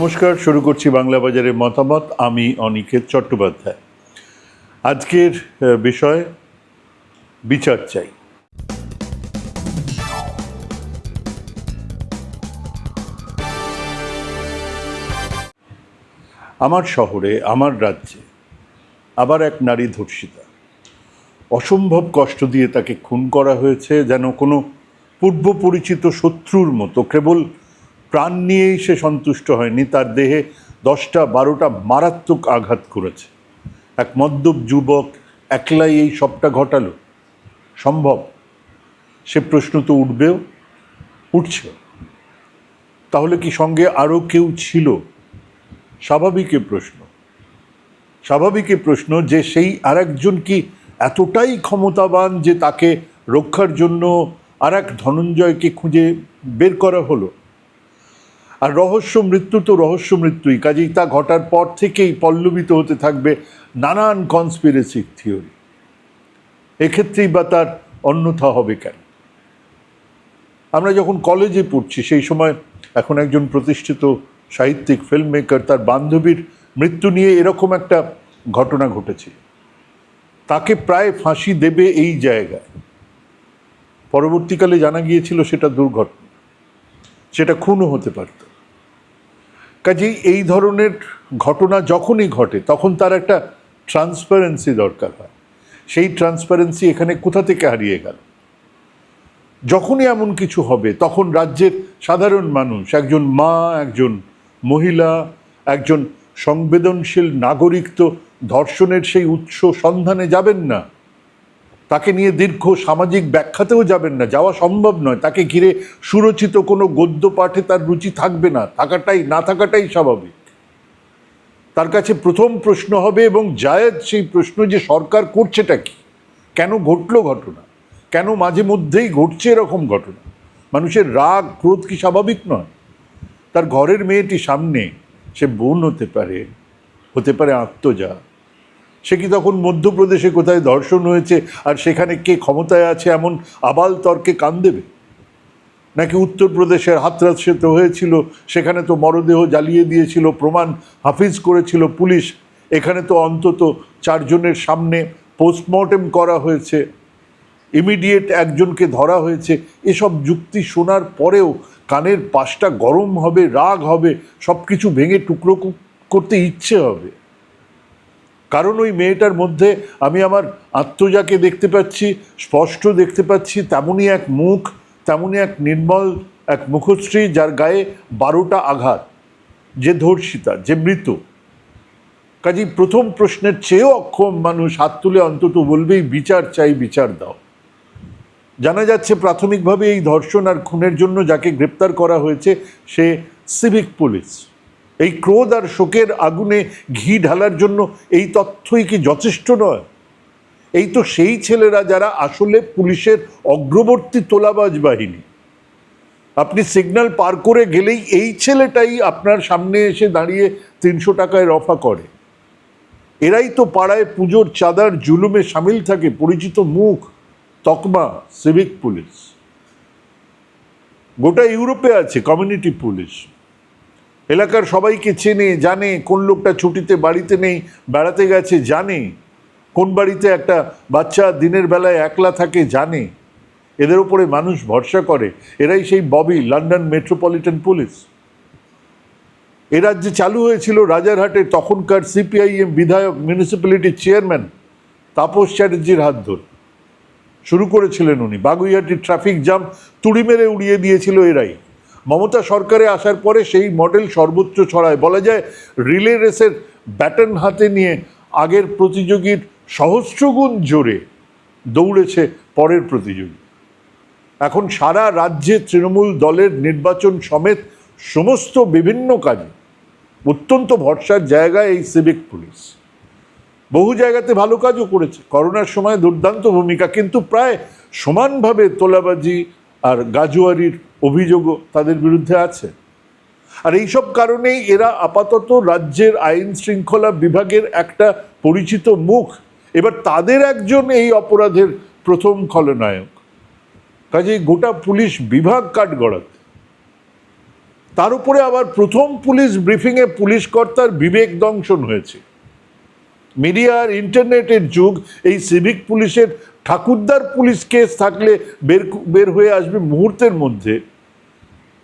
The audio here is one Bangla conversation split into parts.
নমস্কার, শুরু করছি বাংলা বাজারের মতামত। আমি অনিকেত চট্টোপাধ্যায়। আজকের বিষয় বিচার চাই। আমার শহরে, আমার রাজ্যে আবার এক নারী ধর্ষিতা। অসম্ভব কষ্ট দিয়ে তাকে খুন করা হয়েছে যেন কোনো পূর্ব পরিচিত শত্রুর মতো, কেবল প্রাণ নিয়েই সে সন্তুষ্ট হয়নি, তার দেহে দশটা বারোটা মারাত্মক আঘাত করেছে। এক মদ্যপ যুবক একলাই এই সবটা ঘটালো। সম্ভব? সে প্রশ্ন তো উঠবেও উঠছে তাহলে কি সঙ্গে আরও কেউ ছিল? স্বাভাবিক প্রশ্ন। স্বাভাবিক প্রশ্ন যে সেই আরেকজন কি এতটাই ক্ষমতাবান যে তাকে রক্ষার জন্য আর এক ধনঞ্জয়কে খুঁজে বের করা হলো? আর রহস্য মৃত্যু তো রহস্য মৃত্যুই। কাজেই তা ঘটার পর থেকেই পল্লবিত হতে থাকবে নানান কনস্পিরেসি থিওরি এক্ষেত্রেই বা তার অন্যথা হবে কেন? আমরা যখন কলেজে পড়ছি, সেই সময় এখন একজন প্রতিষ্ঠিত সাহিত্যিক ফিল্ম মেকার তার বান্ধবীর মৃত্যু নিয়ে এরকম একটা ঘটনা ঘটেছিল। তাকে প্রায় ফাঁসি দেবে এই জায়গায়। পরবর্তীকালে জানা গিয়েছিল সেটা দুর্ঘটনা। সেটা খুনও হতে পারত। কাজেই এই ধরনের ঘটনা যখনই ঘটে, তখন তার একটা ট্রান্সপারেন্সি দরকার হয়। সেই ট্রান্সপারেন্সি এখানে কোথা থেকে হারিয়ে গেল? যখনই এমন কিছু হবে, তখন রাজ্যের সাধারণ মানুষ, একজন মা, একজন মহিলা, একজন সংবেদনশীল নাগরিক তো ধর্ষণের সেই উৎস সন্ধানে যাবেন না। তাকে নিয়ে দীর্ঘ সামাজিক ব্যাখ্যাতেও যাবেন না, যাওয়া সম্ভব নয়। তাকে ঘিরে সুরচিত কোনো গদ্য পাঠে তার রুচি থাকবে না, থাকাটাই না থাকাটাই স্বাভাবিক। তার কাছে প্রথম প্রশ্ন হবে, এবং জায়েদ সেই প্রশ্ন যে সরকার করছেটা কি? কেন ঘটলো ঘটনা? কেন মাঝে মধ্যেই ঘটছে এরকম ঘটনা? মানুষের রাগ, ক্রোধ কি স্বাভাবিক নয়? তার ঘরের মেয়েটি সামনে, সে বোন হতে পারে হতে পারে আত্মজা সে কি তখন মধ্যপ্রদেশে কোথায় ধর্ষণ হয়েছে? আর সেখানে কে ক্ষমতায় আছে এমন আবাল তর্কে কান দেবে? নাকি উত্তরপ্রদেশের হাতরাস তো হয়েছিল, সেখানে তো মরদেহ জ্বালিয়ে দিয়েছিল, প্রমাণ হাফিজ করেছিল পুলিশ, এখানে তো অন্তত চারজনের সামনে পোস্টমর্টেম করা হয়েছে ইমিডিয়েট একজনকে ধরা হয়েছে, এসব যুক্তি শোনার পরেও কানের পাশটা গরম হবে, রাগ হবে সব কিছু ভেঙে টুকরো করতে ইচ্ছে হবে। কারণ ওই মেয়েটার মধ্যে আমি আমার আত্মজাকে দেখতে পাচ্ছি, স্পষ্ট দেখতে পাচ্ছি, তেমনই এক মুখ, তেমনই এক নির্মল, এক মুখশ্রী যার গায়ে বারোটা আঘাত, যে ধর্ষিতা, যে মৃত। কাজেই প্রথম প্রশ্নের চেয়েও অক্ষম মানুষ হাত তুলে অন্তত বলবেই, বিচার চাই, বিচার দাও। জানা যাচ্ছে প্রাথমিকভাবে এই ধর্ষণ আর খুনের জন্য যাকে গ্রেপ্তার করা হয়েছে, সে সিভিক পুলিশ। এই ক্রোধ আর শোকের আগুনে ঘি ঢালার জন্য এই তথ্যই কি যথেষ্ট নয়? এই তো সেই ছেলেরা যারা আসলে পুলিশের অগ্রবর্তী তোলাবাজ বাহিনী। আপনি সিগন্যাল পার করে গেলেই এই ছেলেটাই আপনার সামনে এসে দাঁড়িয়ে তিনশো টাকায় রফা করে। এরাই তো পাড়ায় পুজোর চাঁদার জুলুমে সামিল থাকে, পরিচিত মুখ, তকমা, সিভিক পুলিশ। গোটা ইউরোপে আছে, কমিউনিটি পুলিশ। এলাকার সবাইকে চেনে, জানে কোন লোকটা ছুটিতে বাড়িতে নেই, বেড়াতে গেছে জানে। কোন বাড়িতে একটা বাচ্চা দিনের বেলায় একলা থাকে জানে। এদের উপরে মানুষ ভরসা করে। এরাই সেই ববি, লন্ডন মেট্রোপলিটন পুলিশ। এ রাজ্যে চালু হয়েছিল রাজারহাটে তখনকার সিপিআইএম বিধায়ক মিউনিসিপ্যালিটির চেয়ারম্যান তাপস চ্যাটার্জির হাত ধরে। শুরু করেছিলেন উনি। বাগুইহাটির ট্রাফিক জ্যাম তুড়ি মেরে উড়িয়ে দিয়েছিল এরাই। মমতা সরকারে আসার পরে সেই মডেল সর্বোচ্চ ছড়ায়। বলা যায়, রিলে রেসের ব্যাটন হাতে নিয়ে আগের প্রতিযোগীর সহস্রগুণ জোরে দৌড়েছে পরের প্রতিযোগী। এখন সারা রাজ্যে তৃণমূল দলের নির্বাচন সমেত সমস্ত বিভিন্ন কাজে অত্যন্ত ভরসার জায়গায় এই সিভিক পুলিশ। বহু জায়গাতে ভালো কাজও করেছে। করোনার সময় দুর্দান্ত ভূমিকা, কিন্তু প্রায় সমানভাবে তোলাবাজি আর গাজুয়ারির অভিযোগও তাদের বিরুদ্ধে আছে। আর এইসব কারণেই এরা আপাতত রাজ্যের আইন শৃঙ্খলা বিভাগের একটা পরিচিত মুখ। এবার তাদের একজন এই অপরাধের প্রথম খলনায়ক। কাজেই গোটা পুলিশ বিভাগ কাঠগড়াতে তার উপরে আবার প্রথম পুলিশ ব্রিফিংয়ে পুলিশ কর্তার বিবেক দংশন হয়েছে। মিডিয়ার, ইন্টারনেটের যুগ এই সিভিক পুলিশের ঠাকুরদার পুলিশ কেস থাকলে বের বের হয়ে আসবে মুহূর্তের মধ্যে।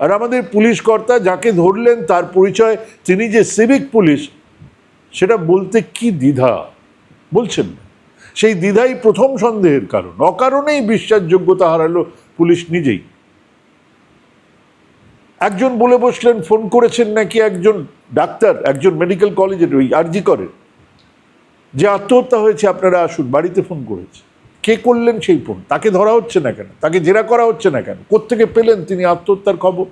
আর আমাদের পুলিশ কর্তা যাকে ধরলেন, তার পরিচয়, তিনি যে সিভিক পুলিশ, সেটা বলতে কি দ্বিধা? বলছেন সেই দ্বিধাই প্রথম সন্দেহের কারণ। অকারণেই বিশ্বাসযোগ্যতা হারালো পুলিশ নিজেই। একজন বলে বসলেন, ফোন করেছেন নাকি একজন ডাক্তার, একজন মেডিকেল কলেজের ওই আরজি করে যে আত্মহত্যা হয়েছে, আপনারা আসুন, বাড়িতে ফোন করেছে। কে করলেন সেই ফোন তাকে ধরা হচ্ছে না কেন? তাকে জেরা করা হচ্ছে না কেন? কোত্থেকে পেলেন তিনি আত্মহত্যার খবর?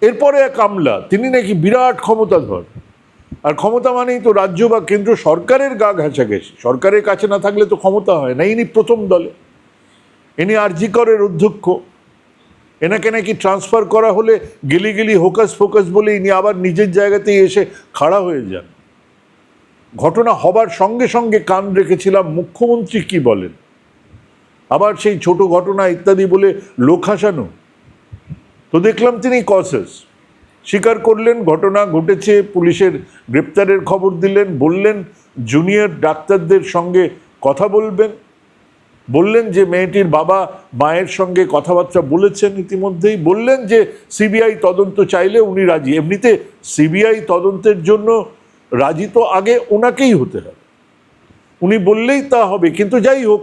এরপরে এক আমলা, তিনি নাকি বিরাট ক্ষমতাধর। আর ক্ষমতা মানেই তো রাজ্য বা কেন্দ্র সরকারের গা ঘেঁষাঘেঁষি সরকারের কাছে না থাকলে তো ক্ষমতা হয় না। ইনি প্রথম দলে। ইনি আরজিকরের অধ্যক্ষ। এনাকে নাকি ট্রান্সফার করা হলে গেলি গেলি হোকাস ফোকাস বলে ইনি আবার নিজের জায়গাতেই এসে খাড়া হয়ে যান। ঘটনা হবার সঙ্গে সঙ্গে কান রেখেছিলাম, মুখ্যমন্ত্রী কি বলেন? আবার সেই ছোট ঘটনা ইত্যাদি বলে লোক হাসানো। তো দেখলাম তিনি কসেস। স্বীকার করলেন, ঘটনা ঘটেছে, পুলিশের গ্রেপ্তারের খবর দিলেন, বললেন, জুনিয়র ডাক্তারদের সঙ্গে কথা বলবেন। বললেন যে, মেয়েটির বাবা মায়ের সঙ্গে কথাবার্তা বলেছেন ইতিমধ্যেই। বললেন যে, সিবিআই তদন্ত চাইলে উনি রাজি। এমনিতে সিবিআই তদন্তের জন্য রাজি তো আগে ওনাকেই হতে হবে। উনি বললেই তা হবে, কিন্তু যাই হোক,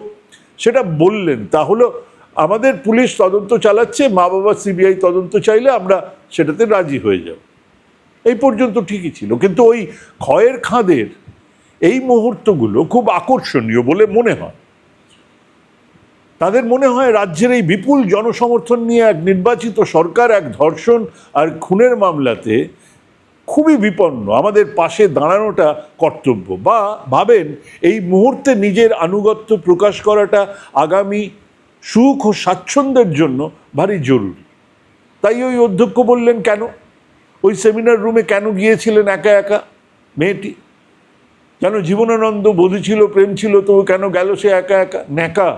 সেটা বললেন। তা হলো আমাদের পুলিশ তদন্ত চালাচ্ছে, মা বাবা সিবিআই তদন্ত চাইলে আমরা সেটাতে রাজি হয়ে যাব। এই পর্যন্ত ঠিকই ছিল, কিন্তু ওই ক্ষয়ের খাঁদের এই মুহূর্তগুলো খুব আকর্ষণীয় বলে মনে হয়। তাদের মনে হয় রাজ্যের এই বিপুল জনসমর্থন নিয়ে এক নির্বাচিত সরকার, এক ধর্ষণ আর খুনের মামলাতে খুবই বিপন্ন। আমাদের পাশে দাঁড়ানোটা কর্তব্য বা ভাবেন এই মুহূর্তে নিজের আনুগত্য প্রকাশ করাটা আগামী সুখ ও স্বাচ্ছন্দ্যের জন্য ভারী জরুরি। তাই ওই অধ্যক্ষ বললেন, কেন? ওই সেমিনার রুমে কেন গিয়েছিলেন একা একা মেয়েটি? কেন জীবনানন্দ বোধি ছিল, প্রেম ছিল, তো কেন গেল সে একা একা? ন্যাকা।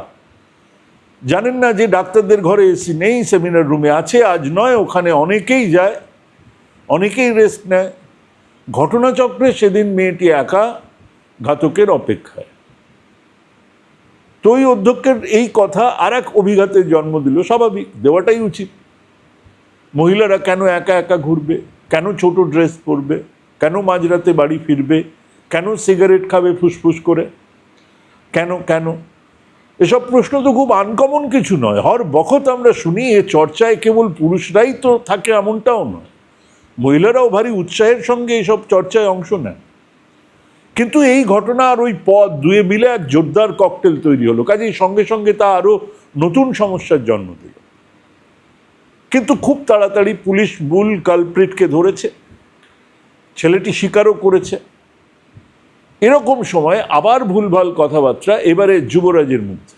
জানেন না যে ডাক্তারদের ঘরে এসি নেই, সেমিনার রুমে আছে, আজ নয়, ওখানে অনেকেই যায়। অনেকেই রেস্ট নেয়। ঘটনাচক্রে সেদিন মেয়েটি একা ঘাতকের অপেক্ষায়। তো ওই অধ্যক্ষের এই কথা আর এক অভিঘাতের জন্ম দিল, স্বাভাবিক, দেওয়াটাই উচিত। মহিলারা কেন একা একা ঘুরবে? কেন ছোট ড্রেস পরবে? কেন মাঝরাতে বাড়ি ফিরবে? কেন সিগারেট খাবে ফুসফুস করে? কেন কেন? এসব প্রশ্ন তো খুব আনকমন কিছু নয়। হর বখত আমরা শুনি, এ চর্চায় কেবল পুরুষরাই তো থাকে এমনটাও নয়। মহিলারাও ভারী উৎসাহের সঙ্গে এইসব চর্চায় অংশ নেন। কিন্তু এই ঘটনা আর ওই পদ দুয়ে মিলে এক জোরদার ককটেল তৈরি হলো। কাজেই সঙ্গে সঙ্গে তা আরও নতুন সমস্যার জন্ম দিল। কিন্তু খুব তাড়াতাড়ি পুলিশ মূল কালপ্রিটকে ধরেছে। ছেলেটি স্বীকারও করেছে। এরকম সময় আবার ভুলভাল কথাবার্তা এবারে যুবরাজের মধ্যে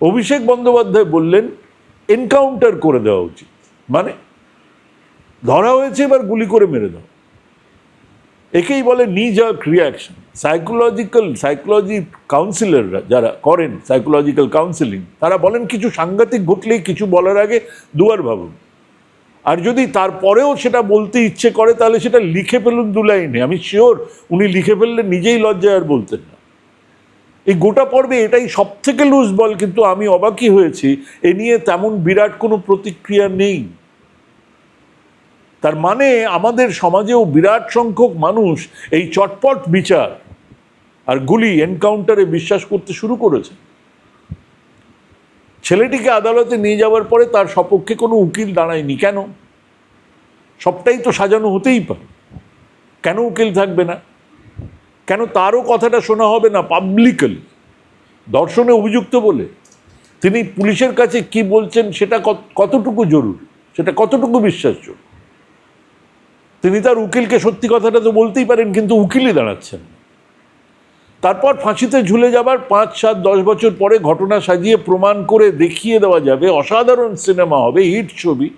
অভিষেক বন্দ্যোপাধ্যায় বললেন এনকাউন্টার করে দেওয়া উচিত। মানে ধরা হয়েছে, এবার গুলি করে মেরে দাও। একেই বলে নিজ রিয়াকশন সাইকোলজিক্যাল সাইকোলজি কাউন্সিলররা যারা করেন সাইকোলজিক্যাল কাউন্সিলিং তারা বলেন কিছু সাংঘাতিক ঘটলেই কিছু বলার আগে দুয়ার ভাবুন। আর যদি তারপরেও সেটা বলতে ইচ্ছে করে, তাহলে সেটা লিখে ফেলুন দু লাইনে। আমি শিওর উনি লিখে ফেললে নিজেই লজ্জায় আর বলতেন না। এই গোটা পর্বে এটাই সব থেকে লুজ বল কিন্তু আমি অবাকই হয়েছি। এ নিয়ে তেমন বিরাট কোনো প্রতিক্রিয়া নেই। তার মানে আমাদের সমাজেও বিরাট সংখ্যক মানুষ এই চটপট বিচার আর গুলি এনকাউন্টারে বিশ্বাস করতে শুরু করেছে। ছেলেটিকে আদালতে নিয়ে যাওয়ার পরে তার সপক্ষে কোনো উকিল দাঁড়ায়নি। কেন? সবটাই তো সাজানো হতেই পারে। কেন উকিল থাকবে না? কেন তারও কথাটা শোনা হবে না পাবলিকলি দর্শনে অভিযুক্ত বলে। তিনি পুলিশের কাছে কি বলছেন সেটা কত- কতটুকু জরুরি? সেটা কতটুকু বিশ্বাসযোগ্য? তিনি তার উকিলকে সত্যি কথাটা তো বলতেই পারেন, কিন্তু উকিলই দাঁড়াচ্ছেন। তারপর ফাঁসিতে ঝুলে যাবার পাঁচ, সাত, দশ বছর পরে ঘটনা সাজিয়ে প্রমাণ করে দেখিয়ে দেওয়া যাবে, অসাধারণ সিনেমা হবে, হিট ছবি।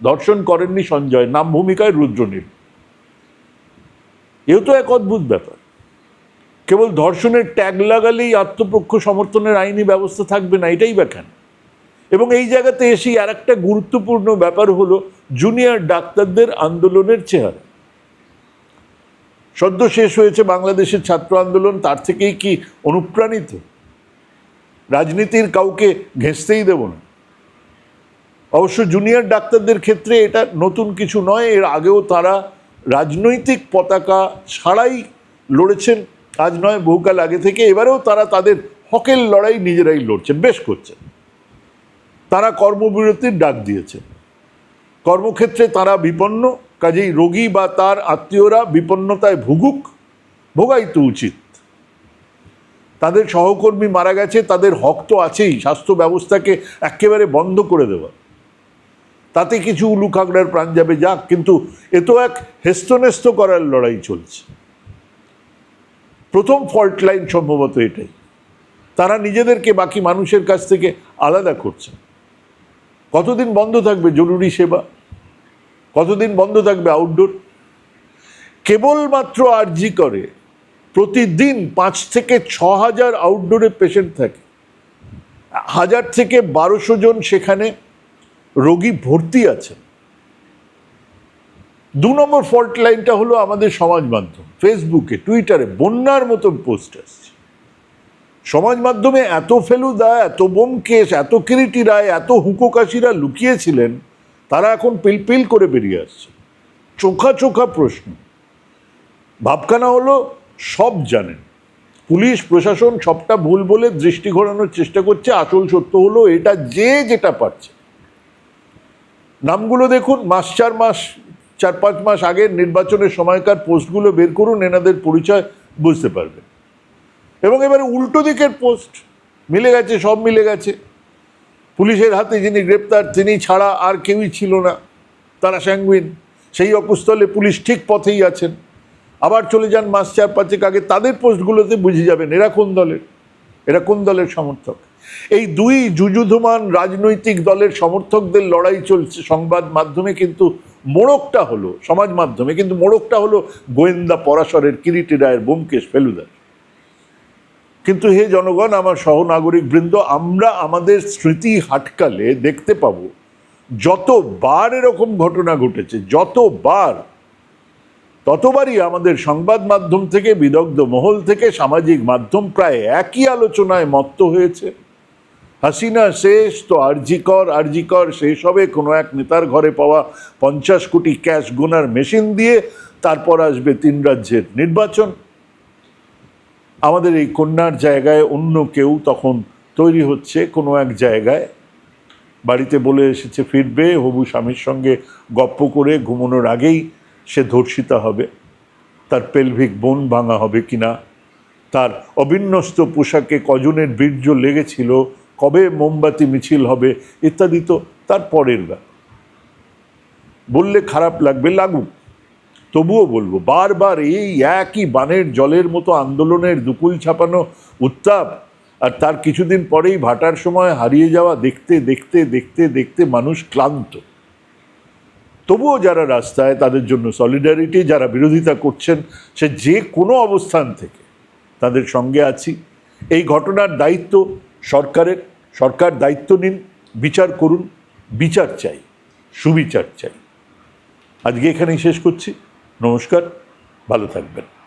দর্শন করেননি সঞ্জয়, নাম ভূমিকায় রুদ্রনীল। এও তো এক অদ্ভুত ব্যাপার। কেবল ধর্ষণের ট্যাগ লাগালেই আত্মপক্ষ সমর্থনের আইনি ব্যবস্থা থাকবে না, এটাই ব্যাখ্যান এবং এই জায়গাতে এসেই আর একটা গুরুত্বপূর্ণ ব্যাপার হলো জুনিয়র ডাক্তারদের আন্দোলনের চেহারা। সদ্য শেষ হয়েছে বাংলাদেশের ছাত্র আন্দোলন, তার থেকেই কি অনুপ্রাণিত? রাজনীতির কাউকে ঘেঁষতেই দেব না। অবশ্য জুনিয়র ডাক্তারদের ক্ষেত্রে এটা নতুন কিছু নয়, এর আগেও তারা রাজনৈতিক পতাকা ছাড়াই লড়েছেন, আজ নয়, বহুকাল আগে থেকে। এবারেও তারা তাদের হকের লড়াই নিজেরাই লড়ছেন, বেশ করছেন। তারা কর্মবিরতির ডাক দিয়েছেন কর্মক্ষেত্রে তারা বিপন্ন, কাজেই রোগী বা তার আত্মীয়রা বিপন্নতায় ভুগুক, ভোগাই তো উচিত। তাদের সহকর্মী মারা গেছে, তাদের হক তো আছেই, স্বাস্থ্য ব্যবস্থাকে একেবারে বন্ধ করে দেওয়া। তাতে কিছু উলুখাগড়ার প্রাণ যাবে, যাক, কিন্তু এ তো এক হেস্তনেস্ত করার লড়াই চলছে। প্রথম ফল্ট লাইন সম্ভবত এটাই। তারা নিজেদেরকে, বাকি মানুষের কাছ থেকে আলাদা করছে। কতদিন বন্ধ থাকবে জরুরি সেবা? কতদিন বন্ধ থাকবে আউটডোর কেবলমাত্র আর্জি করে, প্রতিদিন পাঁচ থেকে ছ হাজার আউটডোরে পেশেন্ট থাকে। হাজার থেকে বারোশো জন সেখানে রোগী ভর্তি আছেন। দু নম্বর ফল্ট লাইনটা হলো আমাদের সমাজ মাধ্যম ফেসবুকে টুইটারে বন্যার মতন পোস্ট আসছে সমাজ মাধ্যমে এত ফেলুদা, এত বোমকেশ, এত কিরিটি রায় এত হুকোকাশিরা লুকিয়েছিলেন, তারা এখন পিলপিল করে বেরিয়ে আসছে। চোখা চোখা প্রশ্ন। ভাবখানা হলো, সব জানেন। পুলিশ, প্রশাসন সবটা ভুল বলে দৃষ্টি ঘোরানোর চেষ্টা করছে, আসল সত্য হলো এটা যে যেটা পারছে। নামগুলো দেখুন, মাস চার মাস, চার পাঁচ মাস আগের নির্বাচনের সময়কার পোস্টগুলো বের করুন, এনাদের পরিচয় বুঝতে পারবেন। এবং এবারে উল্টো দিকের পোস্ট মিলে গেছে, সব মিলে গেছে। পুলিশের হাতে যিনি গ্রেপ্তার, তিনি ছাড়া আর কেউই ছিল না। তারা স্যাঙ্গুইন সেই অকুস্থলে পুলিশ ঠিক পথেই আছেন। আবার চলে যান মাস চার পাঁচেক আগে। তাদের পোস্টগুলোতে বুঝে যাবেন, এরা কোন দলের? এরা কোন দলের সমর্থক? এই দুই যুযুধমান রাজনৈতিক দলের সমর্থকদের লড়াই চলছে। সংবাদ মাধ্যমে কিন্তু মোড়কটা হলো, সমাজ মাধ্যমে কিন্তু মোড়কটা হলো গোয়েন্দা পরাশরের কিরিটি রায়ের বোমকেশ ফেলুদার। কিন্তু হে জনগণ, আমার সহনাগরিক বৃন্দ আমরা আমাদের স্মৃতি হাটকালে দেখতে পাবো যতবার এরকম ঘটনা ঘটেছে, যতবার, ততবারই আমাদের সংবাদ মাধ্যম থেকে, বিদগ্ধ মহল থেকে, সামাজিক মাধ্যম প্রায় একই আলোচনায় মত্ত হয়েছে। হাসিনা শেষ, তো আরজিকর আরজিকর শেষ হবে। কোনো এক নেতার ঘরে পাওয়া পঞ্চাশ কোটি ক্যাশ গোনার মেশিন দিয়ে তারপর আসবে তিন রাজ্যের নির্বাচন। আমাদের এই কন্যার জায়গায় অন্য কেউ তখন তৈরি হচ্ছে কোনো এক জায়গায়। বাড়িতে বলে এসেছে, ফিরবে, হবু স্বামীর সঙ্গে গপ্প করে ঘুমানোর আগেই সে ধর্ষিতা হবে। তার পেলভিক বোন ভাঙা হবে কিনা? তার অবিন্যস্ত পোশাকে কজনের বীর্য লেগেছিল? কবে মোমবাতি মিছিল হবে? ইত্যাদি তো তার পরের ব্যাপার। বললে খারাপ লাগবে, লাগুক। তবুও বলব, বারবার এই একই বানের জলের মতো আন্দোলনের দুকুল ছাপানো উত্তাপ আর তার কিছুদিন পরেই ভাটার সময় হারিয়ে যাওয়া দেখতে দেখতে দেখতে দেখতে মানুষ ক্লান্ত। তবুও যারা রাস্তায় তাদের জন্য সলিডারিটি যারা বিরোধিতা করছেন, সে যে কোনো অবস্থান থেকে তাদের সঙ্গে আছি। এই ঘটনার দায়িত্ব সরকারের, সরকার দায়িত্ব নিন, বিচার করুন, বিচার চাই, সুবিচার চাই। আজকে এখানেই শেষ করছি। নমস্কার ভালো থাকবেন।